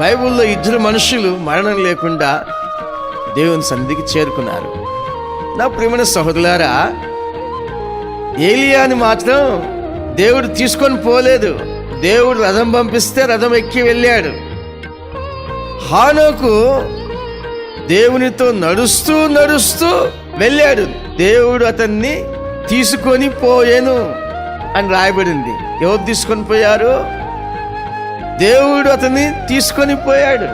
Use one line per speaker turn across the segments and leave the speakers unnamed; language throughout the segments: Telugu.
బైబిల్లో ఇద్దరు మనుషులు మరణం లేకుండా దేవుని సన్నిధికి చేరుకున్నారు. నా ప్రియమైన సహోదరులారా ఏలియాని మాత్రం దేవుడు తీసుకొని పోలేదు. దేవుడు రథం పంపిస్తే రథం ఎక్కి వెళ్ళాడు. హానోకు దేవునితో నడుస్తూ నడుస్తూ వెళ్ళాడు. దేవుడు అతన్ని తీసుకొని పోయాను అని రాయబడింది. ఎవరు తీసుకొని పోయారు? దేవుడు అతన్ని తీసుకొని పోయాడు.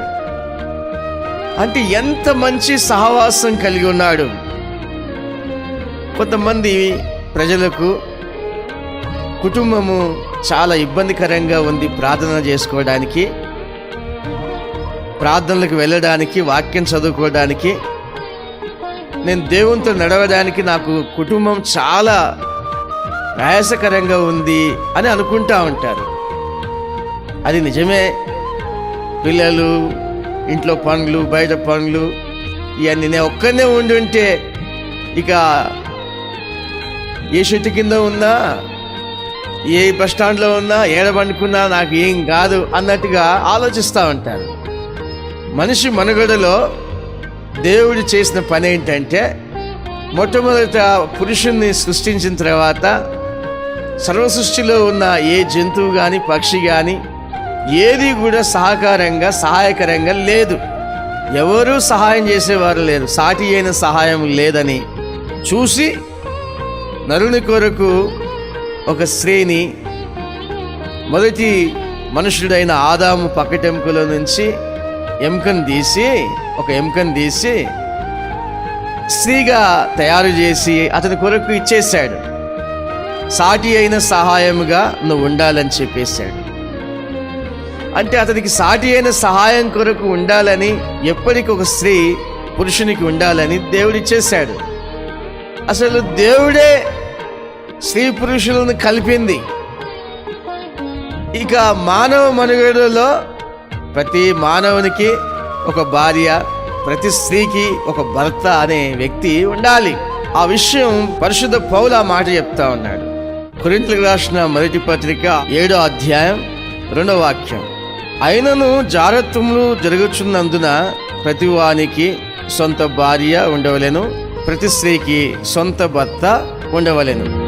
అంటే ఎంత మంచి సహవాసం కలిగి ఉన్నాడు. కొంతమంది ప్రజలకు కుటుంబము చాలా ఇబ్బందికరంగా ఉంది ప్రార్థన చేసుకోవడానికి ప్రార్థనలకు వెళ్ళడానికి వాక్యం చదువుకోవడానికి. నేను దేవునితో నడవడానికి నాకు కుటుంబం చాలా ప్రయాసకరంగా ఉంది అని అనుకుంటా ఉంటారు. అది నిజమే. పిల్లలు ఇంట్లో పనులు బయట పనులు ఇవన్నీ నేను ఒక్కనే ఉండి ఉంటే ఇక ఏ చెట్టు కింద ఉన్నా ఏ బస్ స్టాండ్లో ఉన్నా ఏడ పండుకున్నా నాకు ఏం కాదు అన్నట్టుగా ఆలోచిస్తూ ఉంటారు. మనిషి మనుగడలో దేవుడు చేసిన పని ఏంటంటే మొట్టమొదట పురుషుణ్ణి సృష్టించిన తర్వాత సర్వ సృష్టిలో ఉన్న ఏ జంతువు కానీ పక్షి కానీ ఏది కూడా సహకారంగా సహాయకరంగా లేదు. ఎవరూ సహాయం చేసేవారు లేరు. సాటి అయిన సహాయం లేదని చూసి నరుని కొరకు ఒక స్త్రీని మొదటి మనుషుడైన ఆదాము పక్కటెంపుల నుంచి ఎముకను తీసి ఒక ఎముకను తీసి స్త్రీగా తయారు చేసి అతని కొరకు ఇచ్చేశాడు. సాటి అయిన సహాయముగా నువ్వు ఉండాలని చెప్పేశాడు. అంటే అతనికి సాటి అయిన సహాయం కొరకు ఉండాలని ఎప్పటికి ఒక స్త్రీ పురుషునికి ఉండాలని దేవుడిచ్చేశాడు అసలు దేవుడే స్త్రీ పురుషులను కలిపింది. ఇక మానవ మనుగడలో ప్రతి మానవునికి ఒక భార్య ప్రతి స్త్రీకి ఒక భర్త అనే వ్యక్తి ఉండాలి. ఆ విషయం పరిశుద్ధ పౌల మాట చెప్తా ఉన్నాడు. కురింతలకు రాసిన మొదటి పత్రిక ఏడో అధ్యాయం రెండో వాక్యం. అయినను జారత్వములు జరుగుచున్నందున ప్రతివానికి సొంత భార్య ఉండవలెను ప్రతి స్త్రీకి సొంత భర్త ఉండవలేను.